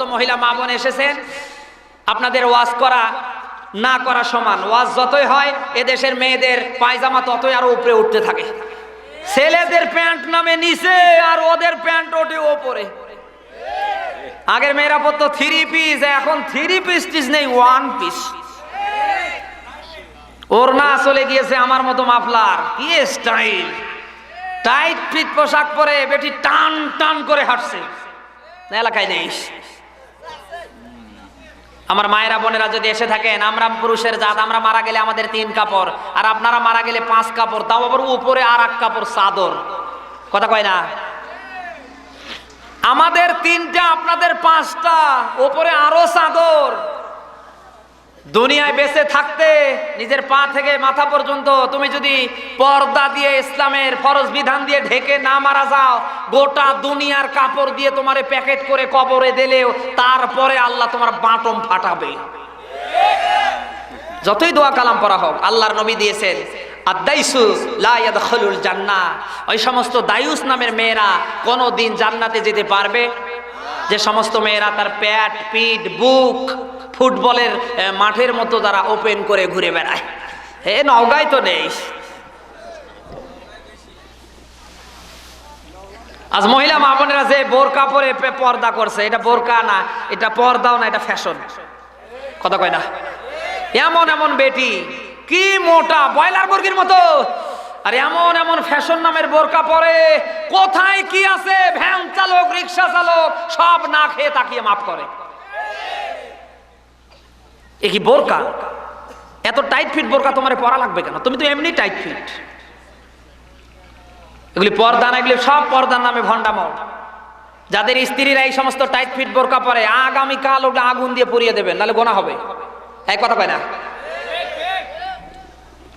যত মহিলা মা বোন এসেছেন। আপনাদের ওয়াজ করা, না করা সমান। ওয়াজ যতই হয়, এদেশের মেয়েদের পায়জামা ততই আরও উপরে উঠতে থাকে। ছেলেদের প্যান্ট নামে নিচে, আর ওদের প্যান্ট ওঠে ওপরে। আগের মেয়েরা পড়তো থ্রি পিস এখন থ্রি পিস টিস নেই ওয়ান পিস ওর না চলে গিয়েছে আমার মতো মাফলার। কি স্টাইল টাইট ফিট পোশাক পরে বেটি টান টান করে হাঁটছে। এলাকায় নেই। আমার মায়েরা, বোনেরা যদি এসে থাকেন, আমরা পুরুষের জাত, আমরা মারা গেলে আমাদের তিন কাপড়, আর আপনারা মারা গেলে পাঁচ কাপড়, তাও আবার উপরে আর এক কাপড় চাদর। কথা কয় না? আমাদের তিনটা, আপনাদের পাঁচটা ওপরে আরও চাদর। দুনিয়ায় বেঁচে থাকতে নিজের পা থেকে মাথা পর্যন্ত তুমি যদি পর্দা দিয়ে ইসলামের ফরজ বিধান দিয়ে ঢেকে না মারা যাও, গোটা দুনিয়ার কাপড় দিয়ে তোমারে প্যাকেট করে কবরে দিলেও তারপরে আল্লাহ তোমার বাটম ফাটাবে। যতই দোয়া কালাম পড়া হোক, আল্লাহর নবী দিয়েছেন জান্নাহ ওই সমস্ত দায়ুস নামের মেয়েরা কোনো দিন জান্নাতে যেতে পারবে? যে সমস্ত মেয়েরা তার প্যাট, পিঠ, বুক ফুটবলের মাঠের মতো তারা ওপেন করে ঘুরে বেড়ায়। হে নওগাঁয় তো নেই। আজ মহিলা মা বোনেরা যে বোরকা পরে পর্দা করছে, এটা বোরকা না, এটা পর্দাও না, এটা ফ্যাশন। কথা কয় না। এমন এমন বেটি, কি মোটা বয়লার মুরগির মতো। আর এমন এমন ফ্যাশন নামের বোরকা পরে, কোথায় কি আছে, ভ্যান চালক, রিক্সা চালক, সব না খেয়ে তাকিয়ে মাফ করে। এ কি বোরকা? এত টাইট ফিট বোরকা তোমার পরা লাগবে কেন? তুমি তো এমনি টাইট ফিট এগুলি পর্দা না, এগুলি সব পর্দার নামে ভণ্ডামল যাদের স্ত্রীরা এই সমস্ত টাইট ফিট বোরকা পরে, আগামীকাল ওটা আগুন দিয়ে পুড়িয়ে দেবেন নাহলে গোনা হবে। এক কথা কয় না?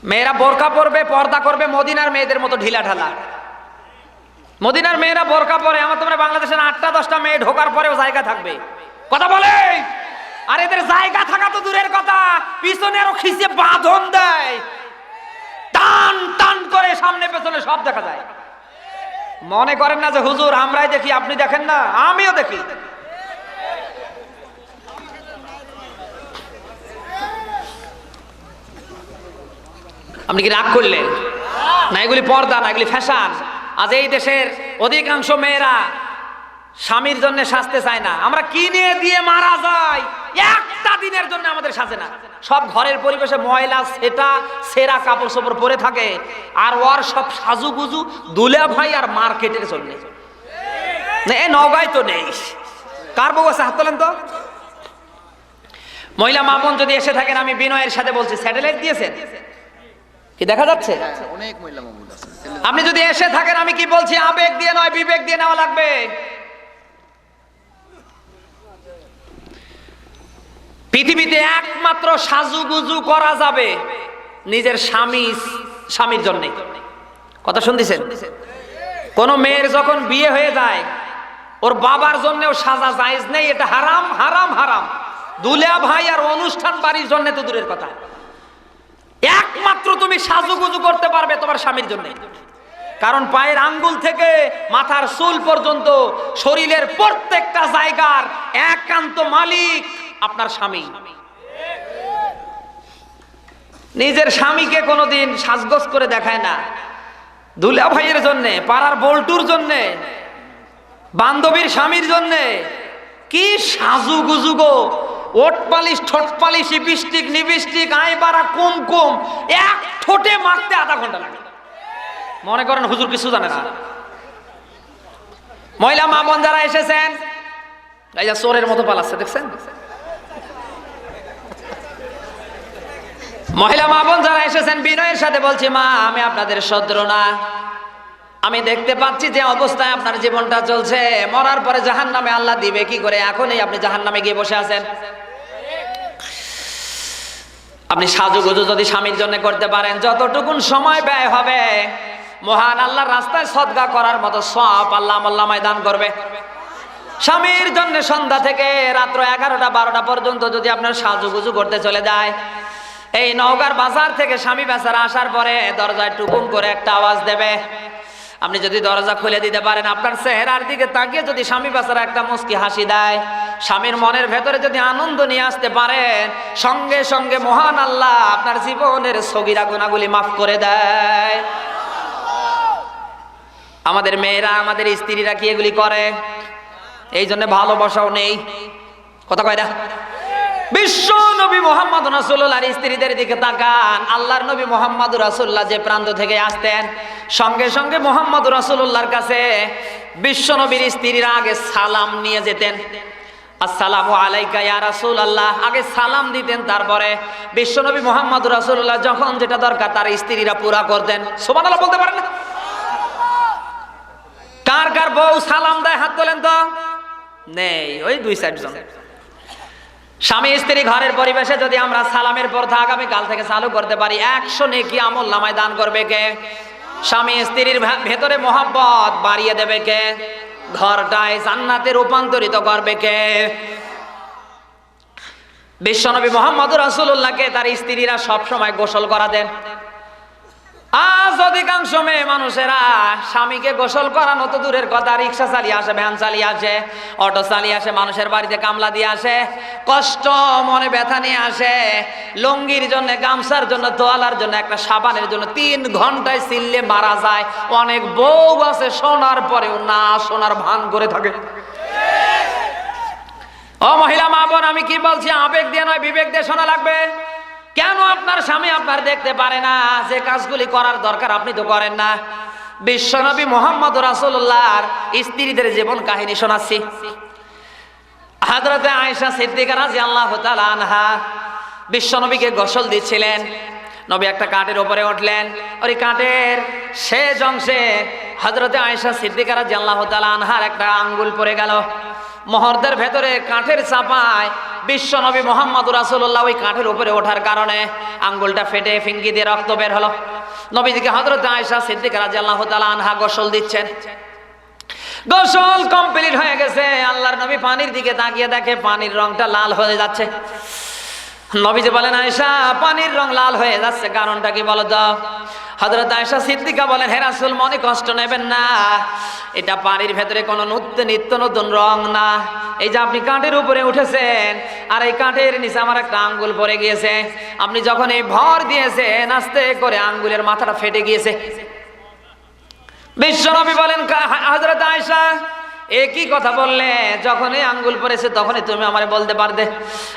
মেয়েরা বোরকা পরবে, পর্দা করবে, মদিনার মেয়েদের মতো ঢিলা ঢালা। মদিনার মেয়েরা বোরকা পরে, আমার তোমরা বাংলাদেশের আটটা দশটা মেয়ে ঢোকার পরেও জায়গা থাকবে। কথা বলে আর এদের জায়গা থাকা তো দূরের কথা। পিছনে আরও খিসে বাঁধন দেয়। টান টান করে সামনে, পেছনে সব দেখা যায়। মনে করেন না যে, হুজুর, আমরাই দেখি, আপনি দেখেন না, আমিও দেখি। আপনি কি রাগ করলেন? না, এগুলি পর্দা, না, এগুলি ফ্যাশন। আজ এই দেশের অধিকাংশ মেয়েরা স্বামীর জন্য সাজতে চায় না। আমরা কিনে দিয়ে মারা যাই? একটা দিনের জন্য আমাদের সাজে না। সব ঘরের পরিবেশে ময়লা সেটা সেরা কাপড় চোপড় পরে থাকে। আর ওর সব সাজু গুজু দুলে ভাই আর মার্কেটের জন্য। এ তো নেই। কার বউ আছে? হাত তোলেন তো। মহিলা মামুন যদি এসে থাকেন আমি বিনয়ের সাথে বলছি স্যাটেলাইট দিয়েছেন? কি দেখা যাচ্ছে? অনেক মহিলা মামুন আপনি যদি এসে থাকেন আমি কি বলছি আবেগ দিয়ে নয় বিবেক দিয়ে নেওয়া লাগবে? পৃথিবীতে একমাত্র সাজুগুজু করা যাবে নিজের স্বামী, স্বামীর জন্য। কথা শুনতেছেন? কোন মেয়ের যখন বিয়ে হয়ে যায়, ওর বাবার জন্যও সাজা জায়েজ নেই, এটা হারাম হারাম হারাম। দুলিয়া ভাই আর অনুষ্ঠান বাড়ির জন্য তো দূরের কথা। একমাত্র তুমি সাজুগুজু করতে পারবে তোমার স্বামীর জন্য। কারণ পায়ের আঙ্গুল থেকে মাথার চুল পর্যন্ত শরীরের প্রত্যেকটা জায়গার একান্ত মালিক আপনার স্বামী। নিজের স্বামীকে কোনোদিন সাজগোজ করে দেখায় না। দুলা ভাইয়ের জন্য, পাড়ার বল্টুর জন্যে, বান্ধবীর স্বামীর জন্যে। কি সাজু গুজু গো। ওট পালিশ, ঠোঁট পালিশ এক ঠোঁটে আধা ঘণ্টা লাগে। মনে করেন হুজুর কিছু মহিলা যারা এসেছেন চোরের মতো দেখছেন? মহিলা মা বোন যারা এসেছেন, বিনয়ের সাথে বলছি, মা, আমি আপনাদের শত্রু না। আমি দেখতে পাচ্ছি যে অবস্থায় আপনার জীবনটা চলছে। মরার পরে জাহান নামে আল্লাহ দিবে, কি করে? এখনই আপনি জাহান নামে গিয়ে বসে আছেন। আপনি সাজুগুজু যদি স্বামীর জন্য করতে পারেন, যতটুকুন সময় ব্যয় হবে, মহান আল্লাহর রাস্তায় সদগা করার মতো সব আল্লাহ আল্লামায় দান করবে। স্বামীর জন্য সন্ধ্যা থেকে রাত্র এগারোটা, বারোটা পর্যন্ত যদি আপনার সাজুগুজু করতে চলে যায় এই নওগাঁর বাজার থেকে স্বামী বেচারা আসার পরে দরজায় টুকুম করে একটা আওয়াজ দেবে। আপনি যদি দরজা খুলে দিতে পারেন, আপনার চেহারার দিকে তাকিয়ে যদি স্বামী বাসারা একটা মুস্কি হাসি দেয়, স্বামীর মনের ভেতরে যদি আনন্দ নিয়ে আসতে পারেন, সঙ্গে সঙ্গে মহান আল্লাহ আপনার জীবনের সগিরা গুণাগুলি মাফ করে দেয়। আমাদের মেয়েরা, আমাদের স্ত্রীরা কি এগুলি করে? এই জন্য ভালোবাসাও নেই। কথা কয়টা বিশ্ব নবী মোহাম্মদ রাসুল্লাহর স্ত্রীদের দিকে তাকান। আল্লাহর নবী মোহাম্মদ রাসুল্লাহ যে প্রান্ত থেকে আসতেন, সঙ্গে সঙ্গে মোহাম্মদ রাসুল্লাহর কাছে বিশ্ব নবীর স্ত্রীরা আগে সালাম নিয়ে যেতেন। আসসালামু রাসূল আল্লাহ আগে সালাম দিতেন, তারপরে বিশ্বনবী মোহাম্মদ রাসূলুল্লাহ যখন যেটা দরকার তার স্ত্রীরা পুরা করতেন। বলতে পারেন কার কার বউ সালাম দেয় হাত তোলেন তো? নেই, ওই দুই চারজন স্বামী স্ত্রী ঘরের পরিবেশে যদি আমরা সালামের প্রথা আগামী কাল থেকে চালু করতে পারি, একশো নেকি আমল নামায় দান করবে কে? স্বামী স্ত্রীর ভেতরে মোহাব্বত বাড়িয়ে দেবে কে? ঘরটায় জান্নাতে রূপান্তরিত করবে কে? বিশ্বনবী মোহাম্মদ রাসুল্লাহকে তার স্ত্রীরা সবসময় গোসল করা দেন আজ অধিকাংশ মেয়ে মানুষেরা স্বামীকে গোসল করানো তো দূরের কথা, রিক্সা চালিয়ে আসে, ভ্যান চালিয়ে আসে, অটো চালিয়ে আসে, মানুষের বাড়িতে কামলা দিয়ে আসে, কষ্ট মনে ব্যথা নিয়ে আসে, লঙ্গির জন্য, গামছার জন্য, তোয়ালার জন্য, একটা সাবানের জন্য তিন ঘন্টায় চিল্লে মারা যায়। অনেক বউ আছে, শোনার পরেও না শোনার ভান করে থাকে। ও মহিলা মা বোন, আমি কি বলছি? আবেগ দিয়ে নয়, বিবেক দিয়ে শোনা লাগবে। কেন আপনার স্বামী আপনার দেখতে পারে না? যে কাজগুলি করার দরকার আপনি তো করেন না। বিশ্বনবী মোহাম্মদ রাসূলুল্লাহর স্ত্রীদের জীবন কাহিনী শোনাচ্ছি। হাজরতে আয়েশা সিদ্দিকা রাদিয়াল্লাহু তাআলা আনহা বিশ্বনবীকে গোসল দিচ্ছিলেন। নবী একটা কাঠের উপরে উঠলেন। ওই কাঠের শেষ অংশে হজরতে আয়েশা সিদ্দিকা রাদিয়াল্লাহু তাআলা আনহার একটা আঙ্গুল পড়ে গেল। মহরদের ভেতরে কাঠের চাপায় বিশ্ব নবী মোহাম্মদ রাসূলুল্লাহ ওই কাঠের উপরে ওঠার কারণে আঙ্গুলটা ফেটে ফিঙ্গি দিয়ে রক্ত বের হলো। নবীজিকে হজরত আয়েশা সিদ্দিকা রাদিয়াল্লাহু তাআলা আনহা গোসল দিচ্ছেন। গোসল কমপ্লিট হয়ে গেছে। আল্লাহর নবী পানির দিকে তাকিয়ে দেখে পানির রংটা লাল হয়ে যাচ্ছে। নবীজি বলেন আয়সা পানির রং লাল হয়ে যাচ্ছে। কারণটা কি বলো তো? হযরত আয়সা সিদ্দিকা বলেন হেরাসুল মনে কষ্ট নেবেন না। এটা পানির ভেতরে কোনো নিত্য নতুন রং না। এই যে আপনি কাঠের উপরে উঠেছেন, আর এই কাঠের নিচে আমার একটা আঙ্গুল পরে গিয়েছে। আপনি যখন এই ভর দিয়েছেন, আস্তে করে আঙ্গুলের মাথাটা ফেটে গিয়েছে। বিশ্বনবী বলেন হজরত আয়েশা একই কথা বললে? যখনই আঙ্গুল পড়েছে, তখনই তুমি আমারে বলতে পারবে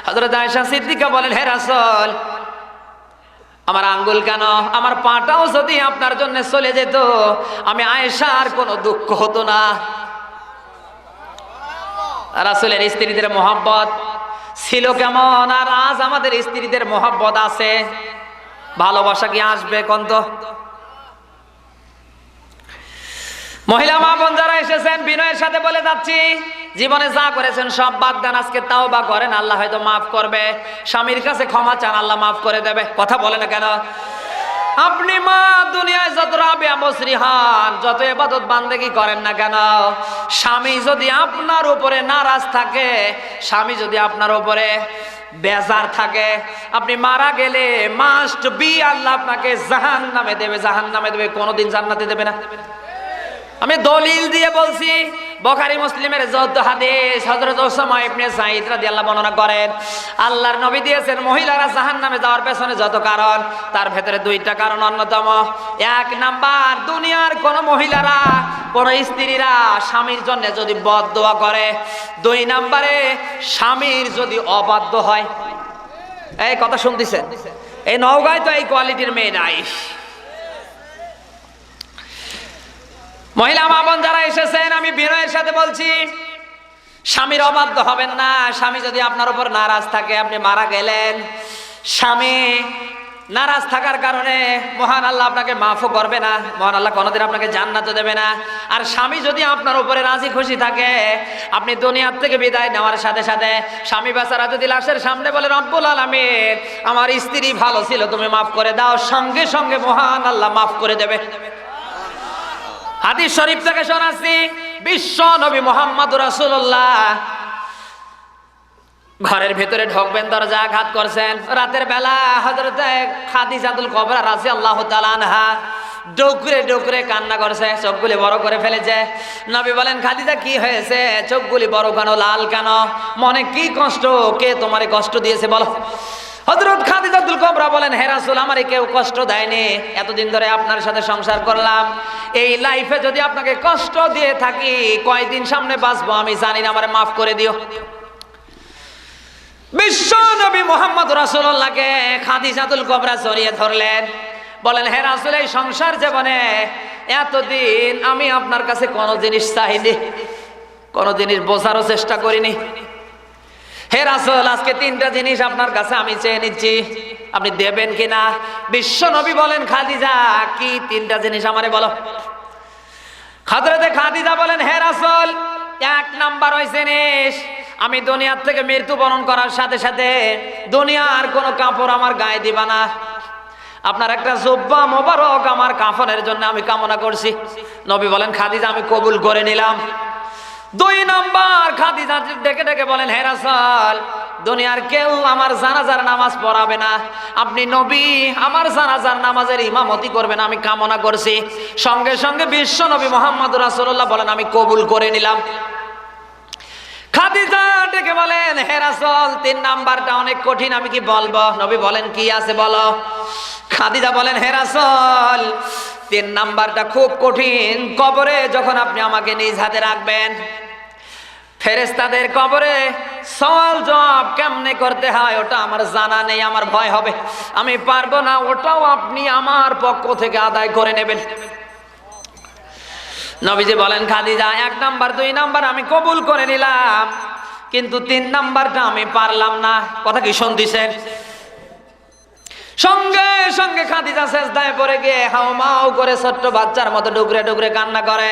হজরত আয়েশা সিদ্দিকা বলেন, হে রাসূল, আমার আঙ্গুল কেন? আমার পাটাও যদি আপনার জন্য চলে যেত, আমি আয়েশার কোনো দুঃখ হতো না। রাসূলের স্ত্রীদের মোহাব্বত ছিল কেমন? আর আজ আমাদের স্ত্রীদের মোহাব্বত আছে। ভালোবাসা কি আসবে কন্ত? মহিলা মা বোন যারা এসেছেন, বিনয়ের সাথে বলে যাচ্ছি, জীবনে যা করেছেন সব বাদ দেন, আজকে তাও বা করেন, আল্লাহ হয়তো মাফ করবে। স্বামীর কাছে ক্ষমা চান, আল্লাহ মাফ করে দেবে। কথা বলে না কেন? আপনি মা দুনিয়ায় যত রাবে আমশ্রী হন, যত এবাদত বান্দেগি করেন না কেন? স্বামী যদি আপনার উপরে নারাজ থাকে, স্বামী যদি আপনার উপরে বেজার থাকে, আপনি মারা গেলে মাস্ট বি আল্লাহ আপনাকে জাহান নামে দেবে জাহান নামে দেবে, কোনোদিন জান্নাতে দেবে না। আমি দলিল দিয়ে বলছি বখারি মুসলিমের যৌথ হাদিস হযরত ওসামা ইবনে সাঈদ রাদিয়াল্লাহু বর্ণনা করেন, আল্লাহর নবী দিয়েছেন মহিলারা জাহান্নামে যাওয়ার পেছনে যত কারণ, তার ভেতরে দুইটা কারণ অন্যতম। এক নাম্বার, দুনিয়ার কোন মহিলারা, কোন স্ত্রীরা স্বামীর জন্য যদি বদদোয়া করে। দুই নাম্বারে, স্বামীর যদি অবাধ্য হয়। এই কথা শুনতেছেন? এই নওগাঁয় তো এই কোয়ালিটির মেয়ে নাই। মহিলা মা বোন যারা এসেছেন, আমি বিনয়ের সাথে বলছি, স্বামীর অবাধ্য হবেন না। স্বামী যদি আপনার উপর নারাজ থাকে, আপনি মারা গেলেন। স্বামী নারাজ থাকার কারণে মহান আল্লাহ আপনাকে মাফও করবে না। মহান আল্লাহ কোনোদিন আপনাকে জান্নাতও দেবে না। আর স্বামী যদি আপনার উপরে রাজি খুশি থাকে, আপনি দুনিয়ার থেকে বিদায় নেওয়ার সাথে সাথে স্বামী বেচারা যদি লাশের সামনে বলে, রব্বুল আলমীর আমার স্ত্রী ভালো ছিল, তুমি মাফ করে দাও। সঙ্গে সঙ্গে মহান আল্লাহ মাফ করে দেবে। হাদিস শরীফ থেকে শোনাচ্ছি, বিশ্ব নবী মোহাম্মদ রাসূলুল্লাহ। ঘরের ভেতরে ঢোকবেন, দরজা আঘাত করছেন। রাতের বেলা হযরত খাদিজাতুল কবরা রাজি আল্লাহ আনহা ডোকরে ডোকরে কান্না করছে, চোখগুলি বড় করে ফেলেছে। নবী বলেন, খাদিজা, কি হয়েছে? চোখগুলি বড় কেন, লাল কেন? মনে কি কষ্ট? কে তোমারে কষ্ট দিয়েছে বলো? হজরত খাদিজাতুল কবরা বলেন, হে রাসূল, আমারে কেউ কষ্ট দেয়নি। এতদিন ধরে আপনার সাথে সংসার করলাম। এই লাইফে যদি আপনাকে কষ্ট দিয়ে থাকি, কয়দিন সামনে বাঁচবো আমি জানি না মাফ করে দিও। বিশ্ব মোহাম্মদ জড়িয়ে ধরলেন। বলেন, হে রাসূল, এই সংসার জীবনে এতদিন আমি আপনার কাছে কোনো জিনিস চাইনি, কোনো জিনিস বোঝারও চেষ্টা করিনি। হে রাসূল, আজকে তিনটা জিনিস আপনার কাছে আমি চেয়ে নিচ্ছি। আপনি দেবেন কিনা? বিশ্ব নবী বলেন, খাদিজা, কি তিনটা জিনিস আমারে বলো? খাদরাতে খাদিজা বলেন, হে রাসূল, এক নাম্বার ওই জিনিস, আমি দুনিয়ার থেকে মৃত্যুবরণ করার সাথে সাথে দুনিয়ার কোনো কাপড় আমার গায়ে দিবা না। আপনার একটা জব্বা মোবারক আমার কাফনের জন্য আমি কামনা করছি। নবী বলেন, খাদিজা, আমি কবুল করে নিলাম। দুই নম্বর খাদিজা ডেকে ডেকে বলেন, হে রাসূল, দুনিয়ার কেউ আমার জানাজার নামাজ পড়াবে না। আপনি নবী, আমার জানাজার নামাজের ইমামতি করবেন, আমি কামনা করছি। সঙ্গে সঙ্গে বিশ্ব নবী মোহাম্মদ রাসূলুল্লাহ বলেন, আমি কবুল করে নিলাম। খাদিজা ডেকে বলেন তিন নাম্বারটা অনেক কঠিন, আমি কি নবী বলেন, কি আছে বলো? খাদিজা বলেন তিন নাম্বারটা খুব কঠিন। কবরে যখন আপনি আমাকে নিজ হাতে রাখবেন ফেরেস্তাদের কবরে সওয়াল জবাব কেমনে করতে হয় ওটা আমার জানা নেই, আমার ভয় হবে। আমি পারব না, ওটাও আপনি আমার পক্ষ থেকে আদায় করে নেবেন। নবীজি বলেন, খাদিজা, এক নাম্বার, দুই নাম্বার আমি কবুল করে নিলাম, কিন্তু তিন নাম্বারটা আমি পারলাম না। কথা কি শুনতেছেন? সঙ্গে সঙ্গে খাদিজা শেষদায় পড়ে গিয়ে হাও মাও করে ছোট্ট বাচ্চার মতো ডুকরে ডুকরে কান্না করে।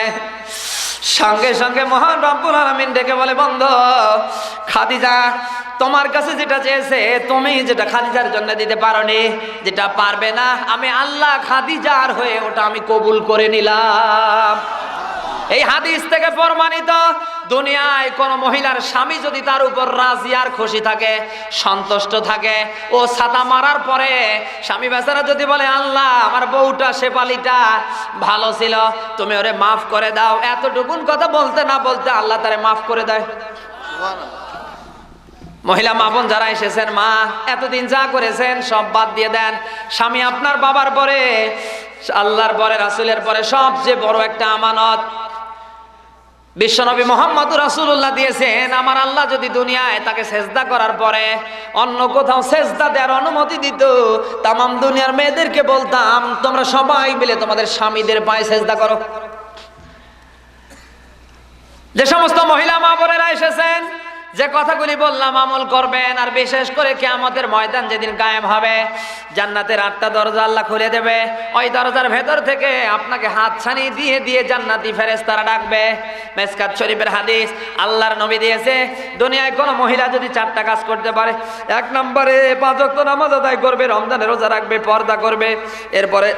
সঙ্গে সঙ্গে মহান রব্বুল আলামিন ডেকে বলে, বন্ধ, খাদিজা, তোমার কাছে যেটা চেয়েছে, তুমি যেটা খাদিজার জন্য দিতে পারো যেটা পারবে না, আমি আল্লাহ খাদিজার হয়ে ওটা আমি কবুল করে নিলাম। এই হাদিস থেকে প্রমাণিত দুনিয়ায় কোন মহিলার স্বামী যদি তার উপর রাজি আর খুশি থাকে, সন্তুষ্ট থাকে, ও ছাতা মারার পরে স্বামী বেচারা যদি বলে, আল্লাহ, আমার বউটা শেপালিটা ভালো ছিল, তুমি ওরে মাফ করে দাও। এতটুকুন কথা বলতে না বলতে আল্লাহ তারে মাফ করে দেয়। মহিলা মাপন যারা এসেছেন, মা, এতদিন যা করেছেন সব বাদ দিয়ে দেন। স্বামী আপনার বাবার পরে, আল্লাহর পরে, রাসুলের পরে সবচেয়ে বড় একটা আমানত। বিশ্বনবী মোহাম্মদ রাসুল্লাহ দিয়েছেন, আমার আল্লাহ যদি দুনিয়ায় তাকে সেজদা করার পরে অন্য কোথাও সেজদা দেওয়ার অনুমতি দিত, তামাম দুনিয়ার মেয়েদেরকে বলতাম, তোমরা সবাই মিলে তোমাদের স্বামীদের পায়ে সেজদা করো। যে সমস্ত মহিলা মা বোনেরা এসেছেন যে কথাগুলি বললাম আমল করবেন, আর বিশেষ করে কেয়ামতের ময়দান যেদিন কায়েম হবে, জান্নাতের আটটা দরজা আল্লাহ খুলে দেবে। ওই দরজার ভেতর থেকে আপনাকে হাত ছানি দিয়ে দিয়ে জান্নাতি ফেরেশতারা ডাকবে। মেসকাত শরীফের হাদিস আল্লাহর নবী দিয়েছে, দুনিয়ায় কোনো মহিলা যদি চারটা কাজ করতে পারে, এক নম্বরে পাঁচ নামাজ আদায় করবে রমজানের রোজা রাখবে, পর্দা করবে, এরপরে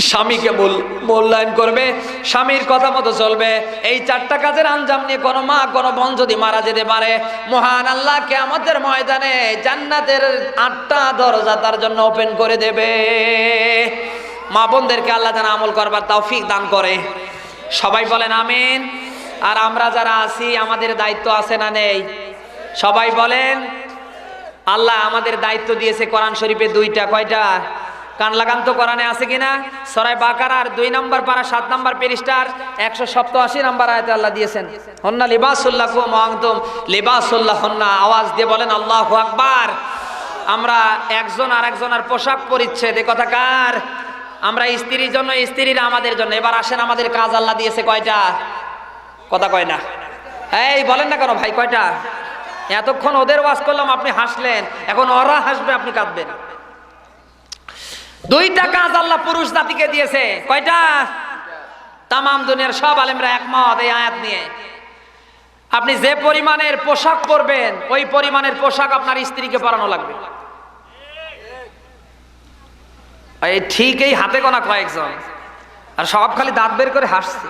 স্বামীকে মূল- মূল্যায়ন করবে, স্বামীর কথা মতো চলবে। এই চারটা কাজের আঞ্জাম নিয়ে কোনো মা, কোনো বোন যদি মারা যেতে পারে, মহান আল্লাহকে আমাদের ময়দানে জান্নাতের আটটা দরজা তার জন্য ওপেন করে দেবে। মা বোনদেরকে আল্লাহ যেন আমল করবার তৌফিক দান করে। সবাই বলেন আমিন। আর আমরা যারা আছি, আমাদের দায়িত্ব আছে না নেই? সবাই বলেন, আল্লাহ আমাদের দায়িত্ব দিয়েছে কোরআন শরীফে দুইটা, কয়টা? কান লাগান তো কোরআনে আছে কিনা? সরাই বাকারার দুই নম্বর পারা, সাত নম্বর পেরিস্টার একশো সপ্তাশি নম্বর আয়তে আল্লাহ দিয়েছেন। হন্না লিবাসুল্লাহ কুম আংতুম লিবাসুল্লাহ হন্না আওয়াজ দিয়ে বলেন, আল্লাহ আকবার। আমরা একজন আর একজনের পোশাক পরিচ্ছেদ। এ কথা কার? আমরা স্ত্রীর জন্য, স্ত্রীরা আমাদের জন্য। এবার আসেন, আমাদের কাজ আল্লাহ দিয়েছে কয়টা? কথা কয় না। এই, বলেন না কেন ভাই, কয়টা? এতক্ষণ ওদের ওয়াজ করলাম, আপনি হাসলেন। এখন ওরা হাসবে, আপনি কাঁদবেন। দুইটা কাজ আল্লাহ পুরুষ জাতিকে দিয়েছে। কয়টা? তামাম দুনিয়ার সব আলেমরা একমত এই আয়াত নিয়ে। আপনি যে পরিমাণের পোশাক পরবেন, ওই পরিমাণের পোশাক আপনার স্ত্রীকে পরানো লাগবে। এই ঠিক হাতে গোনা কয়েকজন। আর সব খালি দাঁত বের করে হাসছে।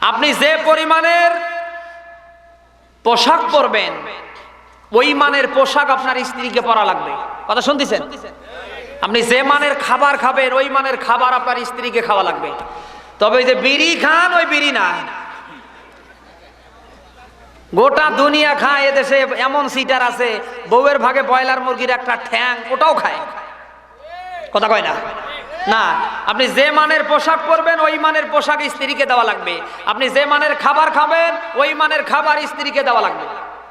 আপনি যে পরিমাণের পোশাক পরবেন, ওই মানের পোশাক আপনার স্ত্রীকে পরা লাগবে। কথা শুনতেছেন? আপনি যে মানের খাবার খাবেন, ওই মানের খাবার আপনার স্ত্রীকে খাওয়া লাগবে। তবে যে বিড়ি খান, ওই বিড়ি না। গোটা দুনিয়া খায়, এদেশে এমন সিটার আছে, বউয়ের ভাগে ব্রয়লার মুরগির একটা ঠ্যাং, ওটাও খায়। কথা কয় না? না, আপনি যে মানের পোশাক পরবেন, ওই মানের পোশাক স্ত্রীকে দেওয়া লাগবে। আপনি যে মানের খাবার খাবেন, ওই মানের খাবার স্ত্রীকে দেওয়া লাগবে।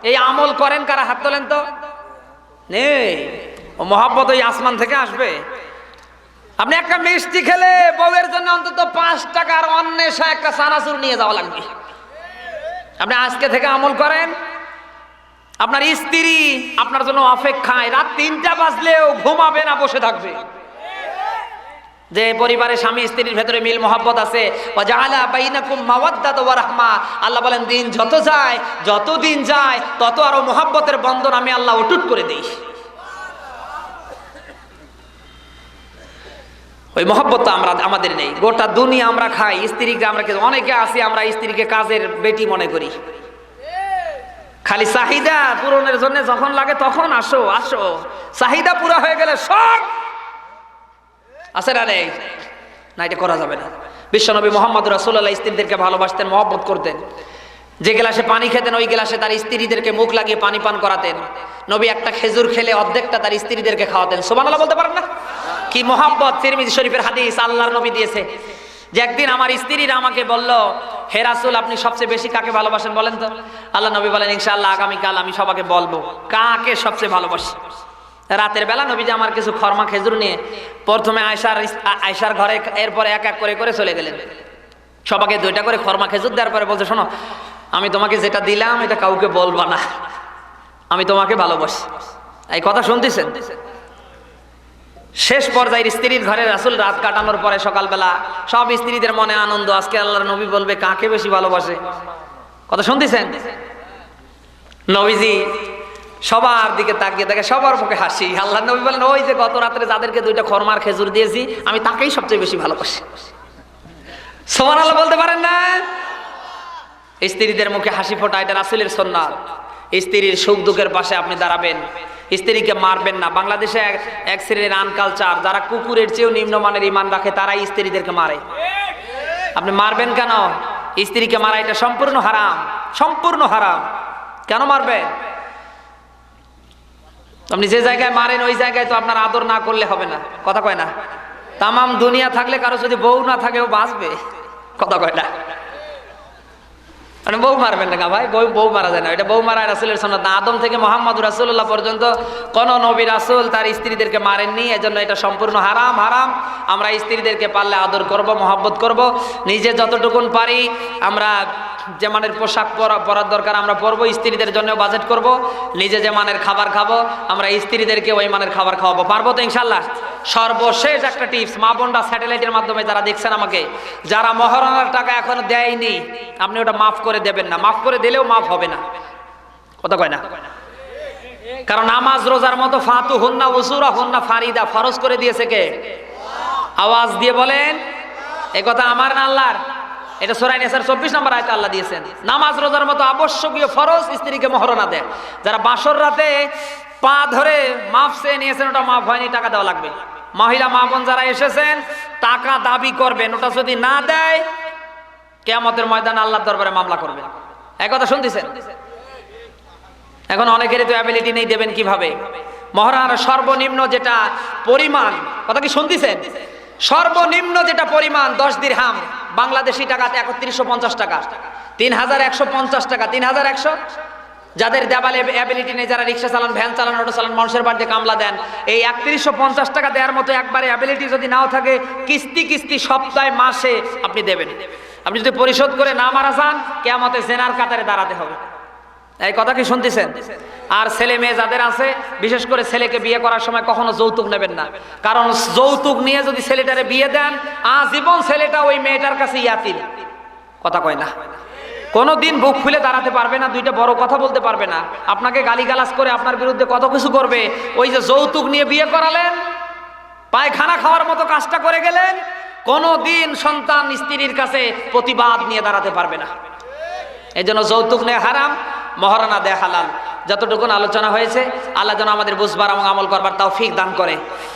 এই আমল করেন কারা? হাত তোলেন তো। নেই। ও মহাব্বত ওই আসমান থেকে আসবে। আপনি একটা মিষ্টি খেলে বউয়ের জন্য অন্তত পাঁচ টাকার অন্বেষা একটা সানাসুর নিয়ে যাওয়া লাগবে। আপনি আজকে থেকে আমল করেন। আপনার স্ত্রী আপনার জন্য অপেক্ষায় রাত তিনটা বাজলেও ঘুমাবে না, বসে থাকবে। যে পরিবারে স্বামী স্ত্রীর ভেতরে মিল মোহাব্বত আছে আল্লাহ বলেন, দিন যত যায়, যত দিন যায়, তত আরও মোহাব্বতের বন্ধন আমি আল্লাহ অটুট করে দেই। ওই মহব্বত আমরা, আমাদের নেই। গোটা দুনিয়া আমরা খাই, স্ত্রীকে আমরা অনেকে আছি, আমরা স্ত্রীকে কাজের বেটি মনে করি। খালি চাহিদা পূরণের জন্য যখন লাগে তখন আসো আসো। চাহিদা পুরা হয়ে গেলে সব আছে না নেই? না, এটা করা যাবে না। বিশ্বনবী মোহাম্মদ রাসুল্লাহ স্ত্রীদেরকে ভালোবাসতেন, মহব্বত করতেন। যে গ্লাসে পানি খেতেন, ওই গ্লাসে তার স্ত্রীদেরকে মুখ লাগিয়ে পানি পান করাতেন। নবী একটা খেজুর খেলে অর্ধেকটা তার স্ত্রীদেরকে খাওয়াতেন। সোবানাল্লাহ বলতে পারেন না? কি মোহাম্মদ তিরমিজি শরীফের হাদিস আল্লাহর নবী দিয়েছে। যে একদিন আমার স্ত্রীরা আমাকে বলল, হে রাসুল, আপনি সবচেয়ে বেশি কাকে ভালোবাসেন বলেন তো? আল্লাহ নবী বলেন, ইনশাআল্লাহ, আগামীকাল আমি সবাকে বলব কাকে সবচেয়ে ভালোবাসি? রাতের বেলা নবীজি আমার কিছু খরমা খেজুর নিয়ে প্রথমে আয়সার আয়সার ঘরে এরপরে এক এক করে করে চলে গেলেন। সবাকে দুইটা করে খর্মা খেজুর দেওয়ার পরে বলছে, শোনো, আমি তোমাকে যেটা দিলাম, এটা কাউকে বলবা না। আমি তোমাকে ভালোবাসি। এই কথা শুনতেছেন? শেষ পর্যায়ের স্ত্রীর ঘরে রাসুল রাত কাটানোর পরে সকালবেলা সব স্ত্রীদের মনে আনন্দ, আজকে আল্লাহর নবী বলবে কাকে বেশি ভালোবাসে? কথা শুনতেছেন? নবীজি সবার দিকে তাকিয়ে দেখে সবার মুখে হাসি। আল্লাহ নবী বলেন, ওই যে গত রাত্রে যাদেরকে দুইটা খরমার খেজুর দিয়েছি, আমি তাকেই সবচেয়ে বেশি ভালোবাসি। সোমান আল্লাহ বলতে পারেন না? স্ত্রীদের মুখে হাসি ফোটা এটা রাসুলের সন্ন্যাত স্ত্রীর সুখ দুঃখের পাশে আপনি দাঁড়াবেন। স্ত্রীকে মারবেন না। বাংলাদেশে এক- শ্রেণির আনকালচার যারা কুকুরের চেয়েও নিম্নমানের ইমান রাখে, তারাই স্ত্রীদেরকে মারে। আপনি মারবেন কেন? স্ত্রীকে মারা এটা সম্পূর্ণ হারাম। সম্পূর্ণ হারাম। কেন মারবেন? আপনি যে জায়গায় মারেন, ওই জায়গায় তো আপনার আদর না করলে হবে না। কথা কয় না? তামাম দুনিয়া থাকলে কারও যদি বউ না থাকে, ও বাঁচবে। কথা কয় না? মানে বউ মারবেন না ভাই, বউ বউ মারা যায় না। এটা বউ মারা রাসুলের সন্ন্যত আদম থেকে মোহাম্মদ রাসুল্লাহ পর্যন্ত কোনো নবী রাসুল তার স্ত্রীদেরকে মারেননি, এজন্য এটা সম্পূর্ণ হারাম হারাম। আমরা স্ত্রীদেরকে পারলে আদর করব, মহব্বত করব। নিজে যতটুকুন পারি, আমরা যে মানের পোশাক পরা পরার দরকার আমরা পরবো, স্ত্রীদের জন্য বাজেট করব, নিজে যে মানের খাবার খাব, আমরা স্ত্রীদেরকে ওই মানের খাবার খাওয়াবো। পারব তো ইনশাল্লাহ সর্বশেষ একটা টিপস মা বোনরা স্যাটেলাইটের মাধ্যমে যারা দেখছেন আমাকে, যারা মহারণার টাকা এখনও দেয়নি, আপনি ওটা মাফ করে দেবেন না। মাফ করে দিলেও মাফ হবে না। কথা কয় না? কারণ নামাজ, রোজার মতো ফাতু হন্না উসুরা হন্না ফারিদা ফরজ করে দিয়েছে কে? আওয়াজ দিয়ে বলেন, এ কথা আমার না আল্লাহর? এটা সোরাই নেসার চব্বিশ নম্বর আয়তে আল্লাহ দিয়েছেন। নামাজ, রোজার মতো আবশ্যকীয় ফরজ স্ত্রীকে মহরণা দেয়। যারা বাসর রাতে পা ধরে মাফ চেয়ে নিয়েছেন, ওটা মাফ হয়নি, টাকা দেওয়া লাগবে। মহিলা, মা বোন যারা এসেছেন, টাকা দাবি করবেন, ওটা যদি না দেয়, কেয়ামতের ময়দান আল্লাহর দরবারে মামলা করবেন। এক কথা শুনতেছেন? এখন অনেকেরই তো অ্যাবিলিটি নেই দেবেন কীভাবে? মহারানার সর্বনিম্ন যেটা পরিমাণ, কথা কি শুনতেছেন? সর্বনিম্ন যেটা পরিমাণ, দশ দিরহাম, বাংলাদেশি টাকাতে একত্রিশশো পঞ্চাশ টাকা। তিন হাজার একশো পঞ্চাশ টাকা তিন হাজার একশো। যাদের দেবালে অ্যাবিলিটি নেই, যারা রিক্সা চালান ভ্যান চালান অটো চালান, মানুষের বাড়িতে কামলা দেন, এই একত্রিশশো পঞ্চাশ টাকা দেওয়ার মতো একবারে অ্যাবিলিটি যদি নাও থাকে, কিস্তি কিস্তি সপ্তাহে, মাসে আপনি দেবেন। আপনি যদি পরিশোধ করে না মারা যান কেমতে জেনার কাতারে দাঁড়াতে হবে। এই কথা কি শুনতেছেন? আর ছেলে মেয়ে যাদের আছে, বিশেষ করে ছেলেকে বিয়ে করার সময় কখনো যৌতুক নেবেন না। কারণ যৌতুক নিয়ে যদি ছেলেটারে বিয়ে দেন, আজীবন ছেলেটা ওই মেয়েটার কাছে ইয়াতিম। কথা কয় না। কোনো দিন বুক খুলে দাঁড়াতে পারবে না, দুইটা বড় কথা বলতে পারবে না। আপনাকে গালিগালাজ করে আপনার বিরুদ্ধে কত কিছু করবে? ওই যে যৌতুক নিয়ে বিয়ে করালেন, পায়খানা খাওয়ার মতো কাজটা করে গেলেন কোনো দিন সন্তান স্ত্রীর কাছে প্রতিবাদ নিয়ে দাঁড়াতে পারবে না। এই জন্য যৌতুক নেয় হারাম মহারানা দেয় হালাল যতটুকুন আলোচনা হয়েছে, আল্লাহ যেন আমাদের বুঝবার এবং আমল করবার তাও ফিক দান করে।